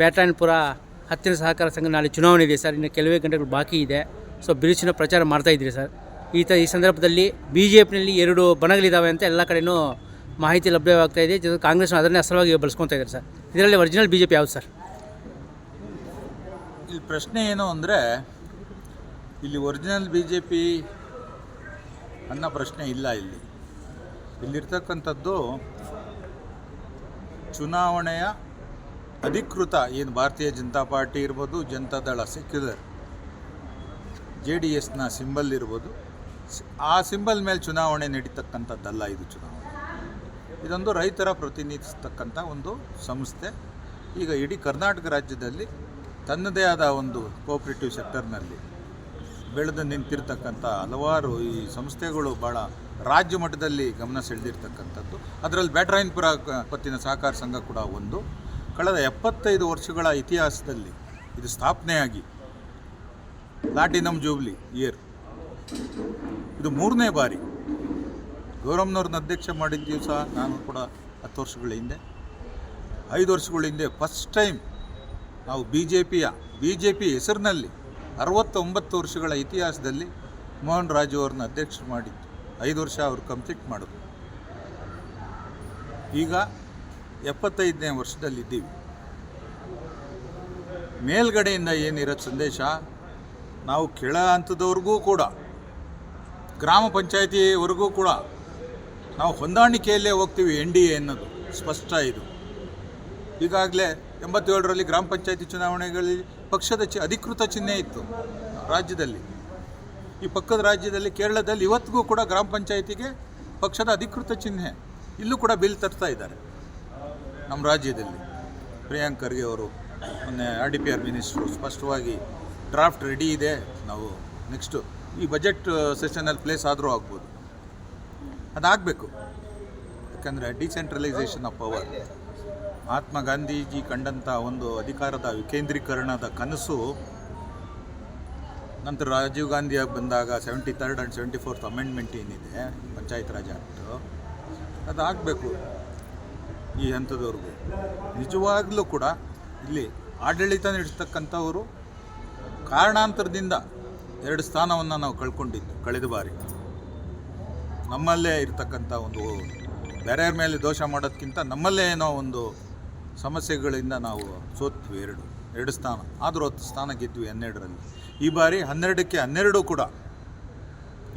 ಬ್ಯಾಟರಾಯನಪುರ ಹತ್ತಿರ ಸಹಕಾರ ಸಂಘ ನಾಳೆ ಚುನಾವಣೆ ಇದೆ ಸರ್. ಇನ್ನು ಕೆಲವೇ ಗಂಟೆಗಳು ಬಾಕಿ ಇದೆ. ಸೊ ಬಿರುಸಿನ ಪ್ರಚಾರ ಮಾಡ್ತಾ ಇದ್ದೀರಿ ಸರ್. ಈ ತ, ಈ ಸಂದರ್ಭದಲ್ಲಿ ಬಿ ಜೆ ಪಿನಲ್ಲಿ ಎರಡು ಬಣಗಳಿದ್ದಾವೆ ಅಂತ ಎಲ್ಲ ಕಡೆಯೂ ಮಾಹಿತಿ ಲಭ್ಯವಾಗ್ತಾ ಇದೆ. ಜೊತೆ ಕಾಂಗ್ರೆಸ್ ಅದನ್ನೇ ಅಸಲವಾಗಿ ಬಳಸ್ಕೊತಾ ಇದ್ದಾರೆ ಸರ್. ಇದರಲ್ಲಿ ಒರಿಜಿನಲ್ ಬಿ ಜೆ ಪಿ ಯಾವುದು ಸರ್? ಇಲ್ಲಿ ಪ್ರಶ್ನೆ ಏನು ಅಂದರೆ, ಇಲ್ಲಿ ಒರಿಜಿನಲ್ ಬಿ ಜೆ ಪಿ ಅನ್ನೋ ಪ್ರಶ್ನೆ ಇಲ್ಲ ಇಲ್ಲಿ. ಇಲ್ಲಿರ್ತಕ್ಕಂಥದ್ದು ಚುನಾವಣೆಯ ಅಧಿಕೃತ ಏನು ಭಾರತೀಯ ಜನತಾ ಪಾರ್ಟಿ ಇರ್ಬೋದು ಜನತಾದಳ ಸೆಕ್ಯುಲರ್ ಜೆ ಡಿ ಎಸ್ನ ಸಿಂಬಲ್ ಇರ್ಬೋದು. ಆ ಸಿಂಬಲ್ ಮೇಲೆ ಚುನಾವಣೆ ನಡೀತಕ್ಕಂಥದ್ದಲ್ಲ ಇದು ಚುನಾವಣೆ. ಇದೊಂದು ರೈತರ ಪ್ರತಿನಿಧಿಸ್ತಕ್ಕಂಥ ಒಂದು ಸಂಸ್ಥೆ. ಈಗ ಇಡೀ ಕರ್ನಾಟಕ ರಾಜ್ಯದಲ್ಲಿ ತನ್ನದೇ ಆದ ಒಂದು ಕೋಆಪ್ರೇಟಿವ್ ಸೆಕ್ಟರ್ನಲ್ಲಿ ಬೆಳೆದು ನಿಂತಿರ್ತಕ್ಕಂಥ ಹಲವಾರು ಈ ಸಂಸ್ಥೆಗಳು ಭಾಳ ರಾಜ್ಯ ಮಟ್ಟದಲ್ಲಿ ಗಮನ ಸೆಳೆದಿರ್ತಕ್ಕಂಥದ್ದು. ಅದರಲ್ಲಿ ಬ್ಯಾಟ್ರಾಯನ್ಪುರ ಪತ್ತಿನ ಸಹಕಾರ ಸಂಘ ಕೂಡ ಒಂದು. ಕಳೆದ ಎಪ್ಪತ್ತೈದು ವರ್ಷಗಳ ಇತಿಹಾಸದಲ್ಲಿ ಇದು ಸ್ಥಾಪನೆಯಾಗಿ. Platinum jubilee year. ಇದು ಮೂರನೇ ಬಾರಿ. ಗೌರಮ್ನವ್ರನ್ನ ಅಧ್ಯಕ್ಷ ಮಾಡಿದ ದಿವಸ ನಾನು ಕೂಡ ಹತ್ತು ವರ್ಷಗಳ ಹಿಂದೆ. ಐದು ವರ್ಷಗಳ ಹಿಂದೆ ಫಸ್ಟ್ ಟೈಮ್ ನಾವು ಬಿ ಜೆ ಪಿಯ ಬಿ ಜೆ ಪಿ ಹೆಸರಿನಲ್ಲಿ ಅರವತ್ತೊಂಬತ್ತು ವರ್ಷಗಳ ಇತಿಹಾಸದಲ್ಲಿ ಮೋಹನ್ ರಾಜು ಅವ್ರನ್ನ ಅಧ್ಯಕ್ಷರು ಮಾಡಿದ್ದು. ಐದು ವರ್ಷ ಅವರು ಕಂಪ್ಲೀಟ್ ಮಾಡಿದ್ರು. ಈಗ ಎಪ್ಪತ್ತೈದನೇ ವರ್ಷದಲ್ಲಿದ್ದೀವಿ. ಮೇಲ್ಗಡೆಯಿಂದ ಏನಿರೋ ಸಂದೇಶ ನಾವು ಕೆಳ ಹಂತದವ್ರಿಗೂ ಕೂಡ, ಗ್ರಾಮ ಪಂಚಾಯತಿವರೆಗೂ ಕೂಡ ನಾವು ಹೊಂದಾಣಿಕೆಯಲ್ಲೇ ಹೋಗ್ತೀವಿ ಎನ್ ಡಿ ಎ ಅನ್ನೋದು, ಸ್ಪಷ್ಟ ಇದು. ಈಗಾಗಲೇ ಎಂಬತ್ತೇಳರಲ್ಲಿ ಗ್ರಾಮ ಪಂಚಾಯತಿ ಚುನಾವಣೆಗಳಲ್ಲಿ ಪಕ್ಷದ ಚಿ, ಅಧಿಕೃತ ಚಿಹ್ನೆ ಇತ್ತು ರಾಜ್ಯದಲ್ಲಿ. ಈ ಪಕ್ಕದ ರಾಜ್ಯದಲ್ಲಿ ಕೇರಳದಲ್ಲಿ ಇವತ್ತಿಗೂ ಕೂಡ ಗ್ರಾಮ ಪಂಚಾಯತಿಗೆ ಪಕ್ಷದ ಅಧಿಕೃತ ಚಿಹ್ನೆ, ಇಲ್ಲೂ ಕೂಡ ಬಿಲ್ ತರ್ತಾ ಇದ್ದಾರೆ. ನಮ್ಮ ರಾಜ್ಯದಲ್ಲಿ ಪ್ರಿಯಾಂಕ್ ಖರ್ಗೆ ಅವರು, ಮೊನ್ನೆ R D P R minister ಸ್ಪಷ್ಟವಾಗಿ ಡ್ರಾಫ್ಟ್ ರೆಡಿ ಇದೆ, ನಾವು ನೆಕ್ಸ್ಟು ಈ ಬಜೆಟ್ ಸೆಷನಲ್ಲಿ ಪ್ಲೇಸ್ ಆದರೂ ಆಗ್ಬೋದು. ಅದಾಗಬೇಕು. ಯಾಕಂದರೆ decentralisation of power, Mahatma Gandhiji ಕಂಡಂಥ ಒಂದು ಅಧಿಕಾರದ ವಿಕೇಂದ್ರೀಕರಣದ ಕನಸು ನಂತರ ರಾಜೀವ್ ಗಾಂಧಿಯಾಗಿ ಬಂದಾಗ seventy third and seventy fourth amendment ಏನಿದೆ, ಪಂಚಾಯತ್ ರಾಜ್ ಆ್ಯಕ್ಟು ಅದು ಆಗಬೇಕು ಈ ಹಂತದವ್ರಿಗೂ. ನಿಜವಾಗ್ಲೂ ಕೂಡ ಇಲ್ಲಿ ಆಡಳಿತ ನಡೆಸ್ತಕ್ಕಂಥವರು ಕಾರಣಾಂತರದಿಂದ ಎರಡು ಸ್ಥಾನವನ್ನು ನಾವು ಕಳ್ಕೊಂಡಿದ್ದು, ಕಳೆದ ಬಾರಿ. ನಮ್ಮಲ್ಲೇ ಇರ್ತಕ್ಕಂಥ ಒಂದು ಬೇರೆಯವ್ರ ಮೇಲೆ ದೋಷ ಮಾಡೋದಕ್ಕಿಂತ ನಮ್ಮಲ್ಲೇ ಏನೋ ಒಂದು ಸಮಸ್ಯೆಗಳಿಂದ ನಾವು ಸೋತ್ವಿ ಎರಡು ಎರಡು ಸ್ಥಾನ. ಆದರೂ ಹತ್ತು ಸ್ಥಾನ ಗೆದ್ವಿ ಹನ್ನೆರಡರಲ್ಲಿ. ಈ ಬಾರಿ ಹನ್ನೆರಡಕ್ಕೆ ಹನ್ನೆರಡು ಕೂಡ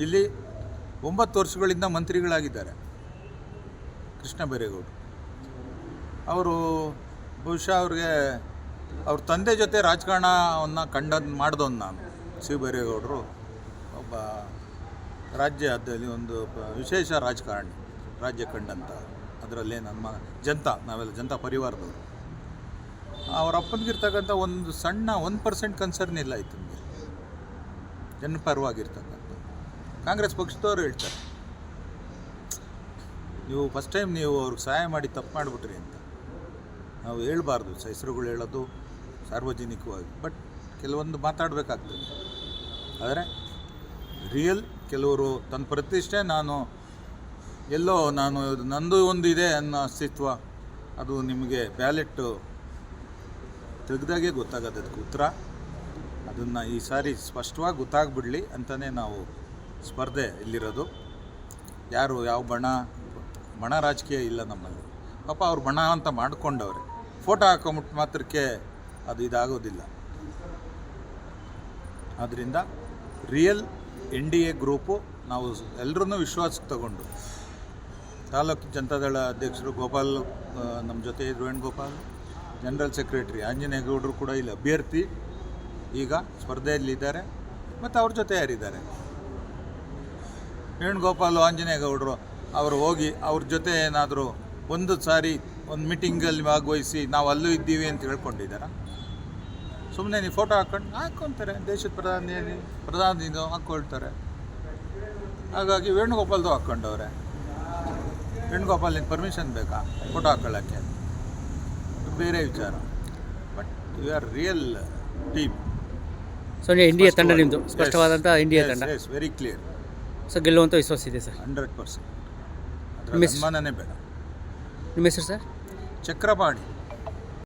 ಇಲ್ಲಿ ಒಂಬತ್ತು ವರ್ಷಗಳಿಂದ ಮಂತ್ರಿಗಳಾಗಿದ್ದಾರೆ. ಕೃಷ್ಣ ಬೈರೇಗೌಡರು. ಅವರು ಬಹುಶಃ ಅವ್ರಿಗೆ ಅವ್ರ ತಂದೆ ಜೊತೆ ರಾಜಕಾರಣವನ್ನು ಕಂಡ ಮಾಡಿದವನು ನಾನು ಸಿ ಬೈರೇಗೌಡರು ಒಬ್ಬ ರಾಜ್ಯ ಅದರಲ್ಲಿ ಒಂದು ವಿಶೇಷ ರಾಜಕಾರಣಿ, ರಾಜ್ಯ ಕಂಡಂತ. ಅದರಲ್ಲೇ ನಮ್ಮ ಜನತಾ, ನಾವೆಲ್ಲ ಜನತಾ ಪರಿವಾರದವರು. ಅವ್ರ ಅಪ್ಪನಿಗಿರ್ತಕ್ಕಂಥ ಒಂದು ಸಣ್ಣ ಒಂದು ಪರ್ಸೆಂಟ್ ಕನ್ಸರ್ನ್ ಇಲ್ಲ ಆಯ್ತು ನಮಗೆ. ಜನಪರವಾಗಿರ್ತಕ್ಕಂಥ ಕಾಂಗ್ರೆಸ್ ಪಕ್ಷದವರು ಹೇಳ್ತಾರೆ. ನೀವು ಫಸ್ಟ್ ಟೈಮ್ ನೀವು ಅವ್ರಿಗೆ ಸಹಾಯ ಮಾಡಿ ತಪ್ಪು ಮಾಡಿಬಿಟ್ರಿ ಅಂತ. ನಾವು ಹೇಳಬಾರ್ದು ಹೆಸರುಗಳು ಹೇಳೋದು ಸಾರ್ವಜನಿಕವಾಗಿ ಬಟ್ ಕೆಲವೊಂದು ಮಾತಾಡಬೇಕಾಗ್ತದೆ. ಆದರೆ ರಿಯಲ್ ಕೆಲವರು ತನ್ನ ಪ್ರತಿಷ್ಠೆ, ನಾನು ಎಲ್ಲೋ ನಾನು ನಂದು ಒಂದು ಇದೆ ಅನ್ನೋ ಅಸ್ತಿತ್ವ, ಅದು ನಿಮಗೆ ಬ್ಯಾಲೆಟ್ಟು ತೆಗೆದಾಗೆ ಗೊತ್ತಾಗೋದು ಉತ್ತರ. ಅದನ್ನು ಈ ಸಾರಿ ಸ್ಪಷ್ಟವಾಗಿ ಗೊತ್ತಾಗ್ಬಿಡಲಿ ಅಂತಲೇ ನಾವು ಸ್ಪರ್ಧೆ ಇಲ್ಲಿರೋದು. ಯಾರು ಯಾವ ಬಣ ಬಣ ರಾಜಕೀಯ ಇಲ್ಲ ನಮ್ಮಲ್ಲಿ. ಪಾಪ ಅವ್ರು ಬಣ ಅಂತ ಮಾಡ್ಕೊಂಡವ್ರೆ. ಫೋಟೋ ಹಾಕೊಂಬಿಟ್ಟು ಮಾತ್ರಕ್ಕೆ ಅದು ಇದಾಗೋದಿಲ್ಲ. ಆದ್ದರಿಂದ real N D A group ನಾವು ಎಲ್ಲರನ್ನೂ ವಿಶ್ವಾಸಕ್ಕೆ ತಗೊಂಡು. ತಾಲೂಕು ಜನತಾದಳ ಅಧ್ಯಕ್ಷರು ಗೋಪಾಲ್ ನಮ್ಮ ಜೊತೆ ಇದ್ರು ವೇಣುಗೋಪಾಲ್ ಜನರಲ್ ಸೆಕ್ರೆಟರಿ ಆಂಜನೇಯಗೌಡರು ಕೂಡ ಇಲ್ಲಿ, ಅಭ್ಯರ್ಥಿ. ಈಗ ಸ್ಪರ್ಧೆಯಲ್ಲಿದ್ದಾರೆ ಮತ್ತು ಅವ್ರ ಜೊತೆ ಯಾರಿದ್ದಾರೆ? ವೇಣುಗೋಪಾಲ್ ಆಂಜನೇಯಗೌಡರು ಅವರು ಹೋಗಿ ಅವ್ರ ಜೊತೆ ಏನಾದರೂ ಒಂದು ಸಾರಿ ಒಂದು ಮೀಟಿಂಗಲ್ಲಿ ಭಾಗವಹಿಸಿ ನಾವು ಅಲ್ಲೂ ಇದ್ದೀವಿ ಅಂತ ಹೇಳ್ಕೊಂಡಿದ್ದಾರಾ? ಸುಮ್ಮನೆ ನೀವು ಫೋಟೋ ಹಾಕೊಂಡು ಹಾಕೊತಾರೆ ದೇಶದ ಪ್ರಧಾನಿ ಪ್ರಧಾನಿನೂ ಹಾಕ್ಕೊಳ್ತಾರೆ ಹಾಗಾಗಿ ವೇಣುಗೋಪಾಲ್ದು ಹಾಕ್ಕೊಂಡವ್ರೆ ವೇಣುಗೋಪಾಲ್ ನಿಂಗೆ ಪರ್ಮಿಷನ್ ಬೇಕಾ ಫೋಟೋ ಹಾಕೊಳ್ಳೋಕ್ಕೆ ಬೇರೆ ವಿಚಾರ. But you are real team so India ತಂಡ ನಿಮ್ಮದು ಸ್ಪಷ್ಟವಾದಂಥ ಇಂಡಿಯಾ ತಂಡ. ಎಸ್ ವೆರಿ ಕ್ಲಿಯರ್ ಸೊ ಗೆಲ್ಲುವಂಥ ವಿಶ್ವಾಸ ಇದೆ ಸರ್ ಹಂಡ್ರೆಡ್ ಪರ್ಸೆಂಟ್ ಅದರ ಅನುಮಾನನೇ ಬೇಡ. ನಿಮ್ಮ ಹೆಸರು ಸರ್ चक्रपाणी।